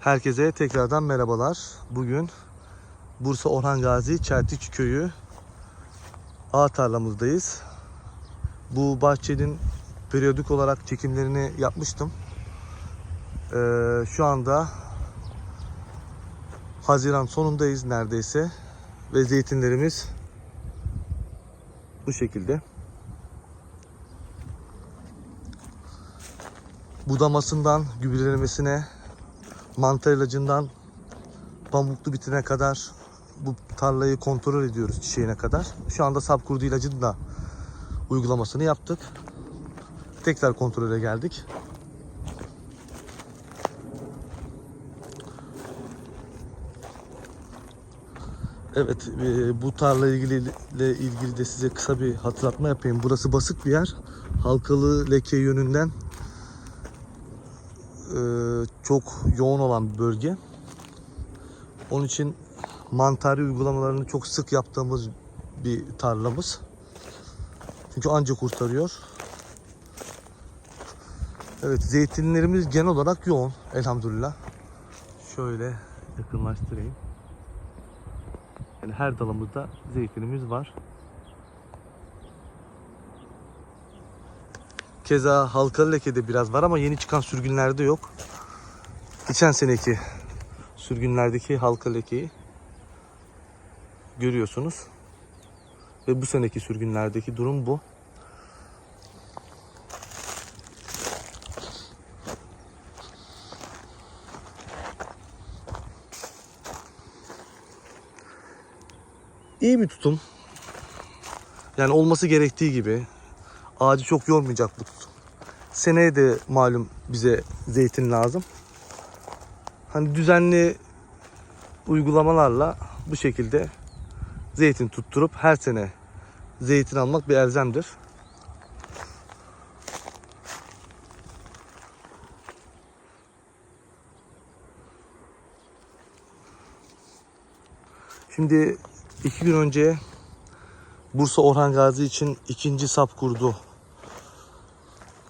Herkese tekrardan merhabalar. Bugün Bursa Orhan Gazi Çeltik Köyü ağ tarlamızdayız. Bu bahçenin periyodik olarak çekimlerini yapmıştım. Ee, şu anda Haziran sonundayız neredeyse ve zeytinlerimiz bu şekilde. Budamasından gübrelemesine, mantar ilacından pamuklu bitine kadar bu tarlayı kontrol ediyoruz çiçeğine kadar. Şu anda sap kurdu ilacının da uygulamasını yaptık. Tekrar kontrole geldik. Evet, e, bu tarla ilgili ile ilgili de size kısa bir hatırlatma yapayım. Burası basık bir yer. Halkalı leke yönünden çok yoğun olan bir bölge. Onun için mantari uygulamalarını çok sık yaptığımız bir tarlamız. Çünkü anca kurtarıyor. Evet zeytinlerimiz genel olarak yoğun elhamdülillah. Şöyle yakınlaştırayım. Yani her dalımızda zeytinimiz var. Keza halkalı lekede biraz var ama yeni çıkan sürgünlerde yok. Geçen seneki sürgünlerdeki halka lekeyi görüyorsunuz. Ve bu seneki sürgünlerdeki durum bu. İyi bir tutum. Yani olması gerektiği gibi. Ağacı çok yormayacak bu. Seneye de malum bize zeytin lazım. Hani düzenli uygulamalarla bu şekilde zeytin tutturup her sene zeytin almak bir elzemdir. Şimdi iki gün önce Bursa Orhan Gazi için ikinci sap kurdu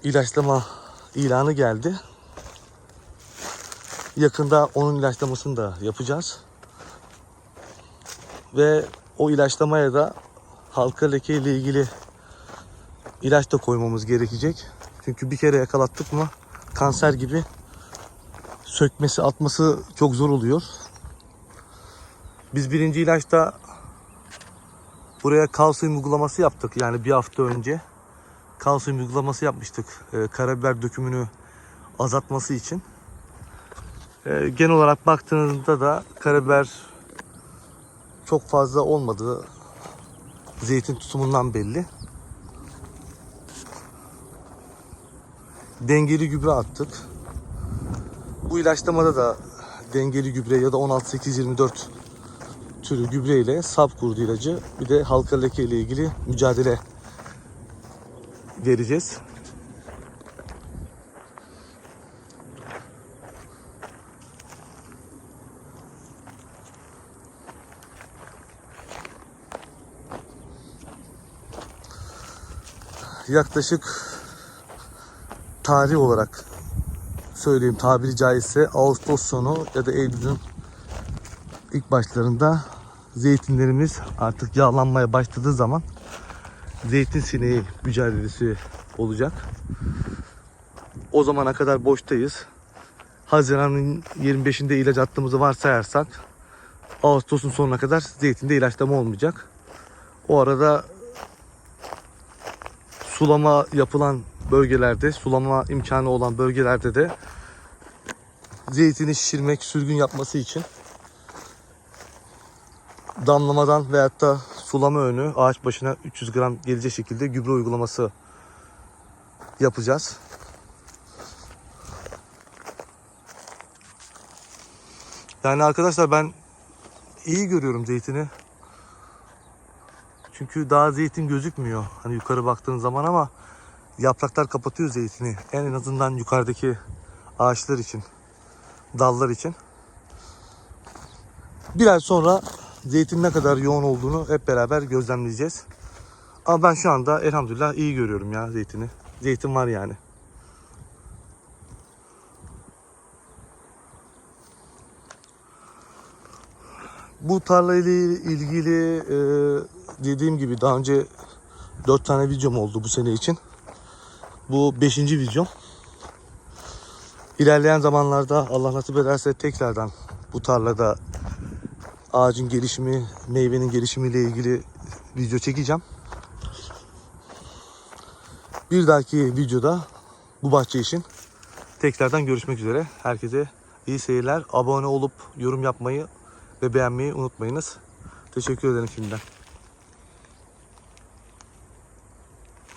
ilaçlama ilanı geldi. Yakında onun ilaçlamasını da yapacağız. Ve o ilaçlamaya da halka leke ile ilgili ilaç da koymamız gerekecek. Çünkü bir kere yakalattık mı kanser gibi sökmesi atması çok zor oluyor. Biz birinci ilaçta buraya kalsiyum uygulaması yaptık yani bir hafta önce. Kalsiyum uygulaması yapmıştık e, karabiber dökümünü azaltması için. E, genel olarak baktığınızda da karabiber çok fazla olmadığı zeytin tutumundan belli. Dengeli gübre attık. Bu ilaçlamada da dengeli gübre ya da 16-8-24 türü gübre ile sap kurdu ilacı bir de halka leke ile ilgili mücadele vereceğiz. Yaklaşık tarih olarak söyleyeyim tabiri caizse Ağustos sonu ya da Eylül'ün ilk başlarında zeytinlerimiz artık yağlanmaya başladığı zaman zeytin sineği mücadelesi olacak. O zamana kadar boştayız. Haziran'ın 25'inde ilaç attığımızı varsayarsak Ağustos'un sonuna kadar zeytinde ilaçlama olmayacak. O arada sulama yapılan bölgelerde, sulama imkanı olan bölgelerde de zeytini şişirmek, sürgün yapması için damlamadan veyahut da sulama önü ağaç başına 300 gram gelecek şekilde gübre uygulaması yapacağız. Yani arkadaşlar ben iyi görüyorum zeytini. Çünkü daha zeytin gözükmüyor. Hani yukarı baktığın zaman ama yapraklar kapatıyor zeytini. En azından yukarıdaki ağaçlar için, dallar için. Bir sonra zeytin ne kadar yoğun olduğunu hep beraber gözlemleyeceğiz. Ama ben şu anda elhamdülillah iyi görüyorum ya zeytini. Zeytin var yani. Bu tarla ile ilgili e, dediğim gibi daha önce 4 tane videom oldu bu sene için. Bu 5. videom. İlerleyen zamanlarda Allah nasip ederse tekrardan bu tarlada ağacın gelişimi, meyvenin gelişimiyle ilgili video çekeceğim. Bir dahaki videoda bu bahçe için tekrardan görüşmek üzere. Herkese iyi seyirler. Abone olup yorum yapmayı ve beğenmeyi unutmayınız. Teşekkür ederim şimdiden.